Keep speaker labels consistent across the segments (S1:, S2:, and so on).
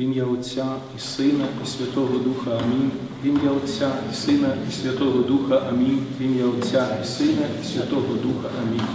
S1: В ім'я Отця і Сина, і Святого Духа Амінь. В ім'я Отця і Сина, і Святого Духа Амінь. В ім'я Отця і Сина, і Святого Духа Амінь.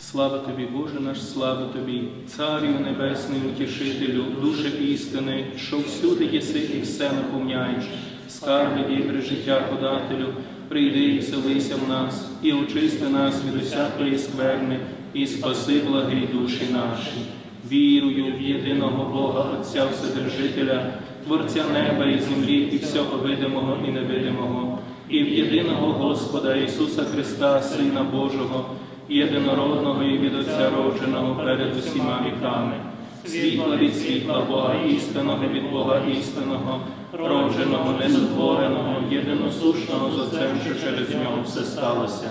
S1: Слава тобі, Боже наш, слава тобі, Царю Небесний, утішителю, душе істини, що всюди єси і все наповняєш, скарби вібри життя подателю, прийди і вселися в нас, і очисти нас від усякої скверни, і спаси благі душі наші. Вірую в єдиного Бога, Отця Вседержителя, Творця неба і землі, і всього видимого і невидимого, і в єдиного Господа Ісуса Христа, Сина Божого, єдинородного і від Отця родженого перед усіма віками, світла від світла Бога істинного від Бога істинного, родженого, незатвореного, єдиносушного з Отцем, що через нього все сталося.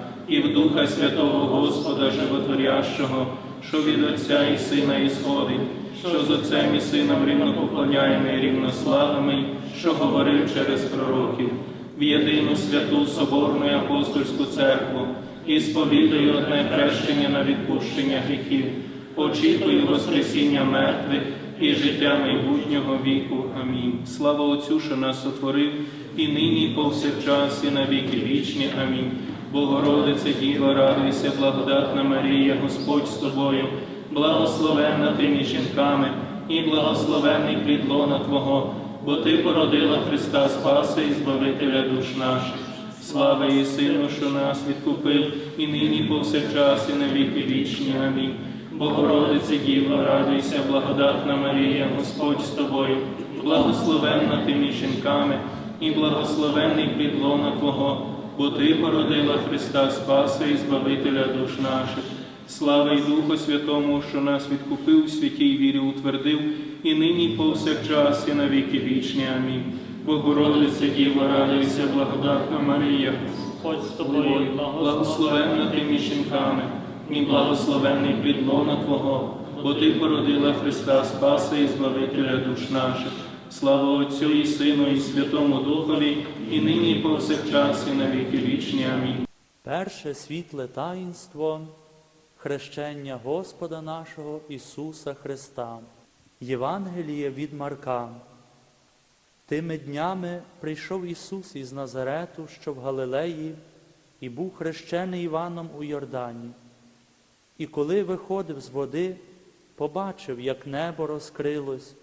S1: і в Духа Святого Господа Животворящого, що від Отця і Сина ісходить, що з Отцем і Сином рівно поклоняємо і рівно славимо, що говорив через пророків, в єдину святу Соборну і апостольську церкву, і сповідаю одне хрещення на відпущення гріхів, очікую Воскресіння мертвих і життя майбутнього віку. Амінь. Слава Отцю, що нас сотворив, і нині, і повсякчас, і на віки вічні. Амінь. Богородице Діва, радуйся, благодатна Марія, Господь з тобою, благословенна ти між жінками, і благословенний плід лона Твого, бо Ти породила Христа Спаси і Збавителя душ наших. Слава і Сину, що нас відкупив, і нині повсякчас, і на віки вічні. Амінь. Богородице Діва, радуйся, благодатна Марія, Господь з тобою, благословенна ти між жінками, і благословенний плід лона Твого бо Ти породила Христа Спаса і Збавителя душ наших. Слава й Духу Святому, що нас відкупив, святій вірі утвердив, і нині, повсякчас, і на віки вічні. Амінь. Богородице Діва, радуйся, благодатна Марія,
S2: Господь з тобою,
S1: благословенна ти між жінками, і благословенний плід лона Твого, бо Ти породила Христа Спаса і Збавителя душ наших. Слава Отцю і Сину, і Святому Духові, і нині, і повсякчас, і на віки вічні. Амінь.
S2: Перше світле таїнство хрещення Господа нашого Ісуса Христа. Євангеліє від Марка. Тими днями прийшов Ісус із Назарету, що в Галилеї, і був хрещений Іваном у Йордані. І коли виходив з води, побачив, як небо розкрилось,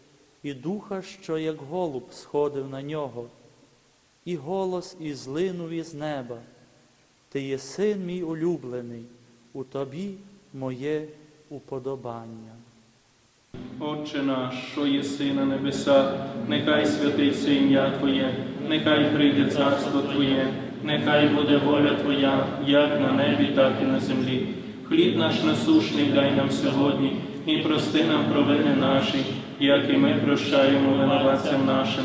S2: і духа, що як голуб сходив на нього, і голос ізлинув із неба. Ти є син мій улюблений, у тобі моє уподобання.
S1: Отче наш, що єси на небесах, нехай святиться ім'я Твоє, нехай прийде царство Твоє, нехай буде воля Твоя, як на небі, так і на землі. Хліб наш насушний дай нам сьогодні, і прости нам провини наші, як і ми прощаємо винуватцям нашим,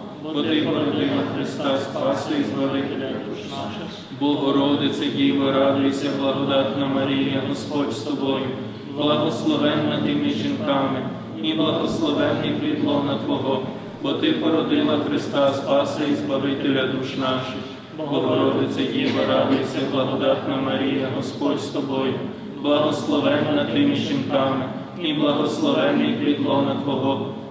S1: Ти породила Христа Спаса і Збавителя душ наших. Богородице Діво, радуйся, благодатна Марія, Господь з тобою, благословенна ти між жінками, і благословенний лона Твого, бо Ти породила Христа Спаса і Збавителя душ наших. Богородице Діво, радуйся, благодатна Марія, Господь з тобою, благословенна ти між жінками, і благословенний лона Твого,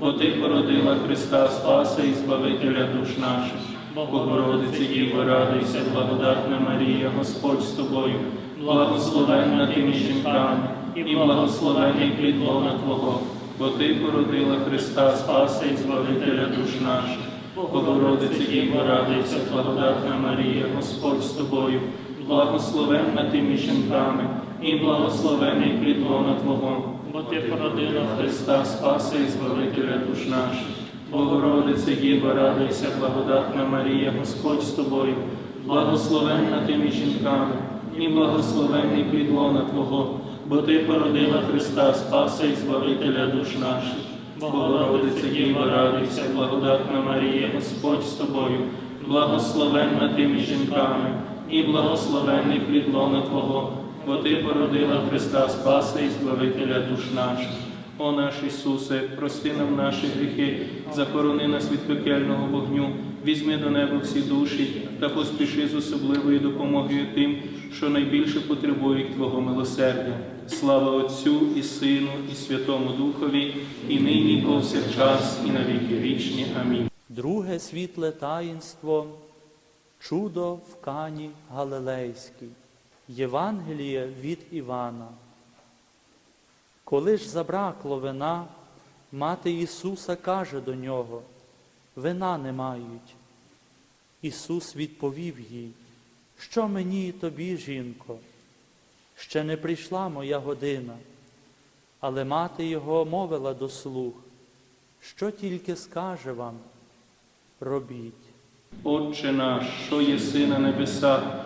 S1: бо Ти породила Христа Спаса і Збавителя душ наших. Богородице Діво, радуйся, благодатна Марія, Господь з тобою, благословенна ти між жінками, і благословенний плід лона Твого, бо Ти породила Христа Спаса і Збавителя душ наших. Богородице Діво, радуйся, благодатна Марія, Господь з тобою, благословенна ти між жінками, і благословений плід лона Твого, бо Ти породила Христа Спаса і Збавителя душ наших. Богородице Діво, радуйся, благодатна Марія, Господь з тобою, благословенна ти між жінками, і благословений плід лона Твого, бо Ти породила Христа Спаса і Збавителя душ наших. Богородице Діво, радуйся, благодатна Марія, Господь з тобою, благословенна ти жінками, і благословенний плід лона Твого, бо Ти породила Христа Спаса і Збавителя душ наших. О наш Ісусе, прости нам наші гріхи, захорони нас від пекельного вогню, візьми до неба всі душі та поспіши з особливою допомогою тим, що найбільше потребують Твого милосердя. Слава Отцю і Сину, і Святому Духові, і нині, і повсякчас, і на віки вічні. Амінь.
S2: Друге світле таїнство чудо в Кані Галилейській. Євангеліє від Івана. Коли ж забракло вина, мати Ісуса каже до нього, вина не мають. Ісус відповів їй, що мені і тобі, жінко, ще не прийшла моя година. Але мати його мовила до слуг, що тільки скаже вам, робіть.
S1: Отче наш, що єси на небесах,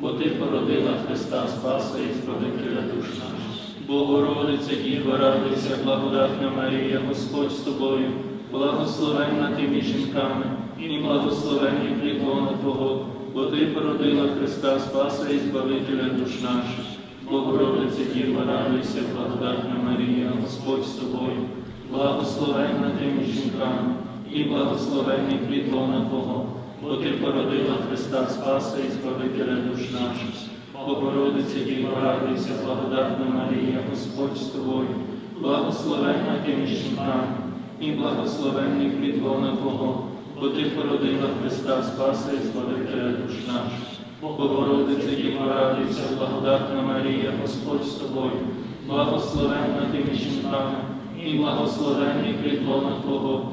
S1: бо Ти породила Христа Спаса і Збавителя душ наших. Богородице Діво, радуйся, благодатна Марія, Господь з тобою, благословенна ти між жінками, і благословенний плід лона Твого, бо Ти породила Христа Спаса і Збавителя душ наших. Богородице Діво, радуйся, благодатна Марія, Господь з тобою, благословенна ти жінками, і благословенний плід лона Твого, бо Ти породила Христа Спаса і Збавителя душ наших. Богородице Діво, радуйся, благодатна Марія, Господь з тобою, благословенна ти між жінками, і благословенний плід лона Твого, бо Ти породила Христа Спаса і Збавителя душ наших. Богородице Діво, радуйся, благодатна Марія, Господь з тобою, благословенна ти між жінками, і благословенний плід лона Твого,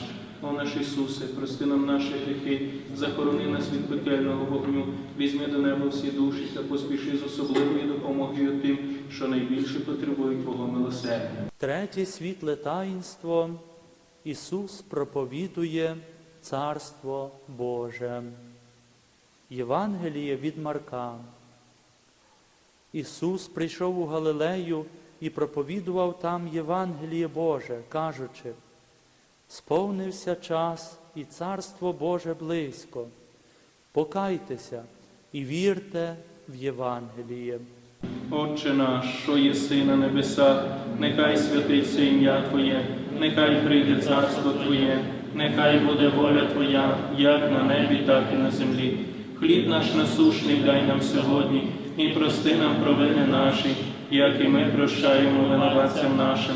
S1: О наш Ісусе, прости нам наші гріхи, захорони нас від пекельного вогню, візьми до неба всі душі та поспіши з особливою допомогою тим, що найбільше потребують Твого милосердя.
S2: Третє світле таїнство Ісус проповідує Царство Боже. Євангеліє від Марка. Ісус прийшов у Галилею і проповідував там Євангеліє Боже, кажучи, сповнився час і Царство Боже близько. Покайтеся і вірте в Євангеліє.
S1: Отче наш, що єси на небесах, нехай святиться ім'я Твоє, нехай прийде царство Твоє, нехай буде воля Твоя, як на небі, так і на землі. Хліб наш насушний дай нам сьогодні, і прости нам провини наші, як і ми прощаємо винуватцям нашим,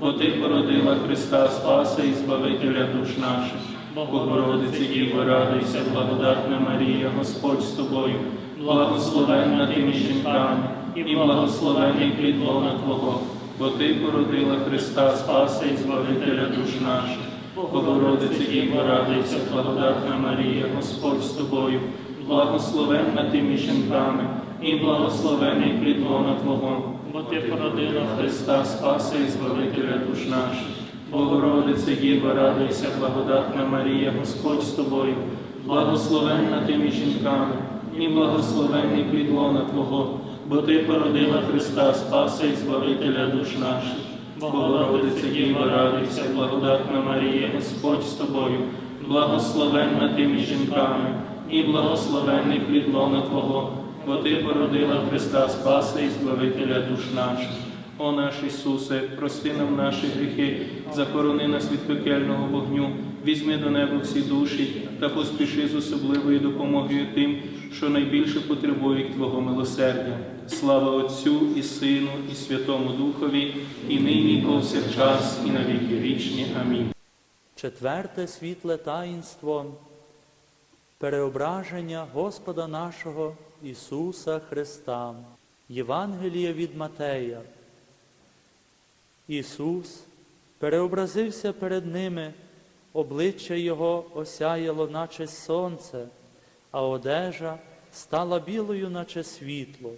S1: бо Ти породила Христа Спаса і Збавителя душ наших. Богородице, Діво, радуйся, благодатна Марія, Господь з тобою, благословенна ти між жінками, і благословенний плід лона Твого, бо Ти породила Христа Спаса і Збавителя душ наших. Богородице, Діво, радуйся, благодатна Марія, Господь з тобою, благословенна ти між жінками, і благословенний плід лона Твого, бо Ти породила Христа Спаса і Збавителя душ наших. Богородице, Діво, радуйся, благодатна Марія, Господь з тобою, благословенна ти між жінками, і благословенний плід лона Твого, бо Ти породила Христа Спаса і Збавителя душ наших. Богородице, Діво, радуйся, благодатна Марія, Господь з тобою, благословенна ти між жінками, і благословенний плід лона Твого, бо Ти породила Христа Спаса і Збавителя душ наших. О наш Ісусе, прости нам наші гріхи, захорони нас від пекельного вогню, візьми до неба всі душі та поспіши з особливою допомогою тим, що найбільше потребують Твого милосердя. Слава Отцю і Сину, і Святому Духові, і нині, і повсякчас, і на віки вічні. Амінь.
S2: Четверте світле таїнство переображення Господа нашого Ісуса Христа. Євангеліє від Матея. Ісус переобразився перед ними, обличчя Його осяяло, наче сонце, а одежа стала білою, наче світло.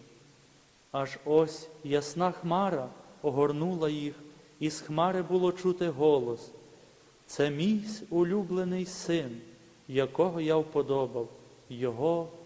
S2: Аж ось ясна хмара огорнула їх, і з хмари було чути голос. Це мій улюблений син, якого я вподобав, його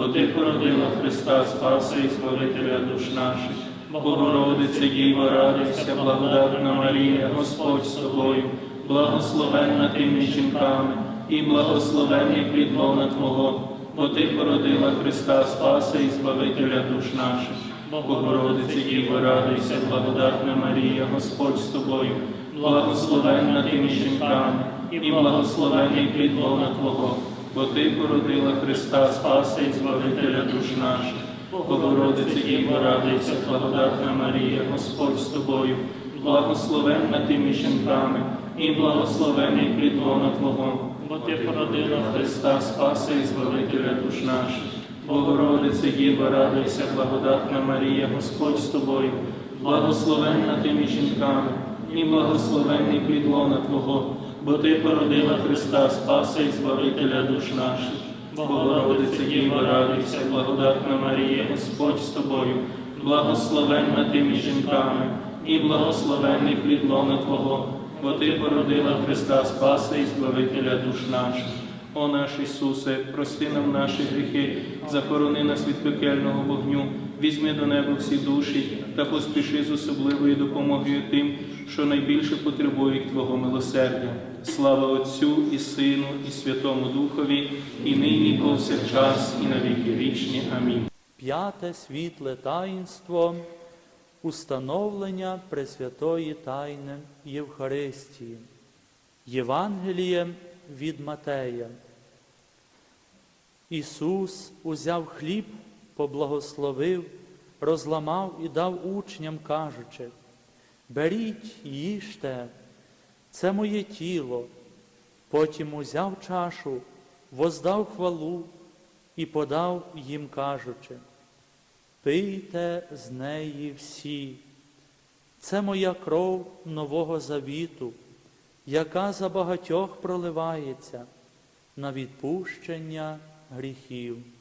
S1: бо Ти породила Христа, Спаса і Збавителя душ наших. Богородице Діва, радуйся, благодатна Марія, Господь з тобою, благословенна ти між жінками, і благословенний плід Твого, бо Ти породила Христа, Спаса і Збавителя душ наших. Богородице Діва, радуйся, благодатна Марія, Господь з тобою, благословенна ти між жінками, і благословенний плід лона Твого, бо Ти породила Христа, Спаса і Збавителя душ наших. Богородице Діва, радуйся, благодатна Марія, Господь з тобою, благословенна ти між жінками, і благословений плідлона Твого, бо Ти породила Христа, Спаса і Збавителя душ наших. Богородице Діва, радуйся, благодатна Марія, Господь з тобою, благословенна ти між жінками, і благословенний плід лона Твого, бо Ти породила Христа, Спаса і Збавителя душ наших. Богородице Діва, радуйся, благодатна Марія, Господь з тобою, благословенна ти між жінками, і благословенний плід лона Твого, бо Ти породила Христа Спаса і Збавителя душ наших. О наш Ісусе, прости нам наші гріхи, захорони нас від пекельного вогню, візьми до неба всі душі та поспіши з особливою допомогою тим, що найбільше потребують Твого милосердя. Слава Отцю і Сину, і Святому Духові, і нині, повсякчас, і на віки вічні. Амінь.
S2: П'яте світле таїнство установлення Пресвятої Тайни Євхаристії. Євангеліє від Матея. Ісус узяв хліб, поблагословив, розламав і дав учням, кажучи, беріть, їжте, це моє тіло. Потім узяв чашу, воздав хвалу і подав їм, кажучи, пийте з неї всі. Це моя кров нового завіту, яка за багатьох проливається на відпущення гріхів.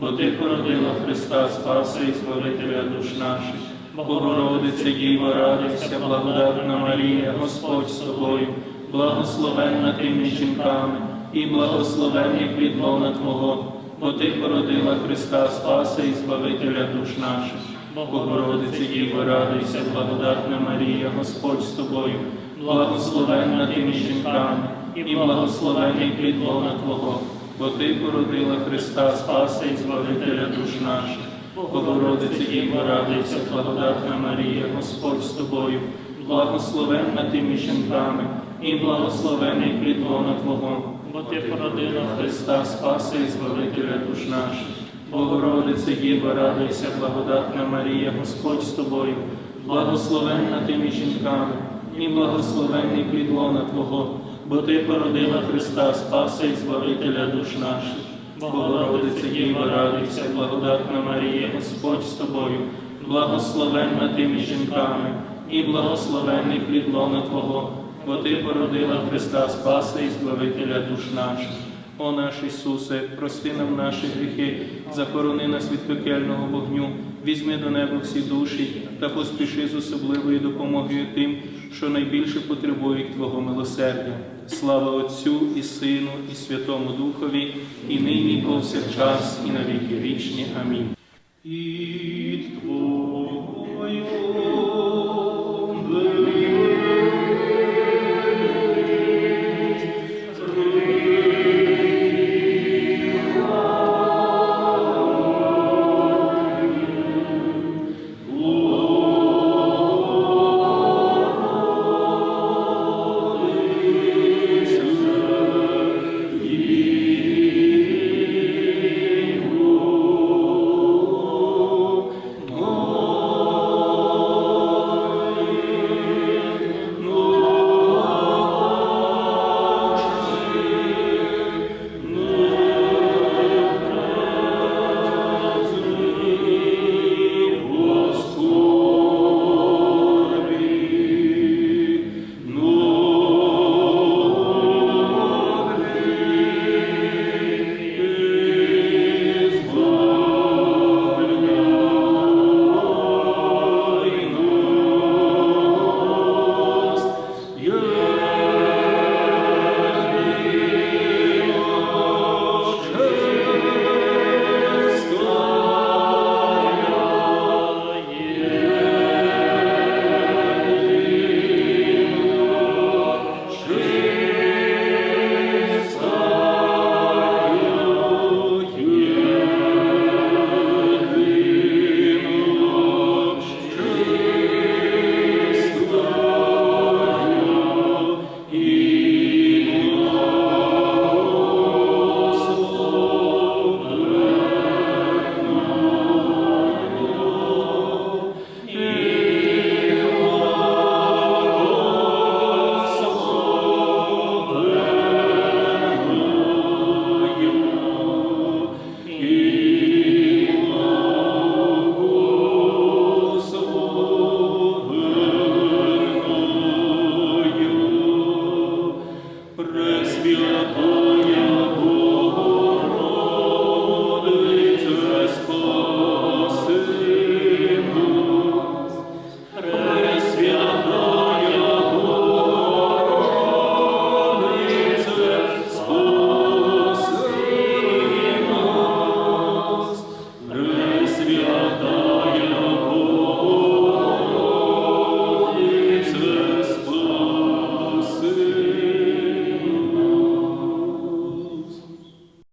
S1: бо Ти породила Христа Спаса і Збавителя душ наших. Богородице Діво, радуйся, благодатна Марія, Господь з тобою, благословенна ти між жінками, і благословенний плід лона Твого, бо Ти породила Христа Спаса і Збавителя душ наших. Богородице Діво, радуйся, благодатна Марія, Господь з тобою, благословенна ти між жінками, і благословенний плід лона Твого, бо Ти породила Христа Спаса і Збавителя душ наших. Богородице Діво, радуйся, благодатна Марія, Господь з тобою, благословенна ти між жінками, і благословенний плідлона Твого, бо Ти породила Христа Спаса і Збавителя душ наших. Богородице Діво, радуйся, благодатна Марія, Господь з тобою, благословенна ти між жінками, і благословенний плід лона Твого, бо Ти породила Христа, Спаса і Збавителя душ наших. Богородице Діва, радуйся, благодатна Марія, Господь з тобою, благословенна ти між жінками, і благословенний плід лона Твого, бо Ти породила Христа, Спаса і Збавителя душ наших. О наш Ісусе, прости нам наші гріхи, захорони нас від пекельного вогню, візьми до неба всі душі та поспіши з особливою допомогою тим, що найбільше потребують Твого милосердя. Слава Отцю і Сину, і Святому Духові, і нині, і повсякчас, і навіки вічні. Амінь. І Твою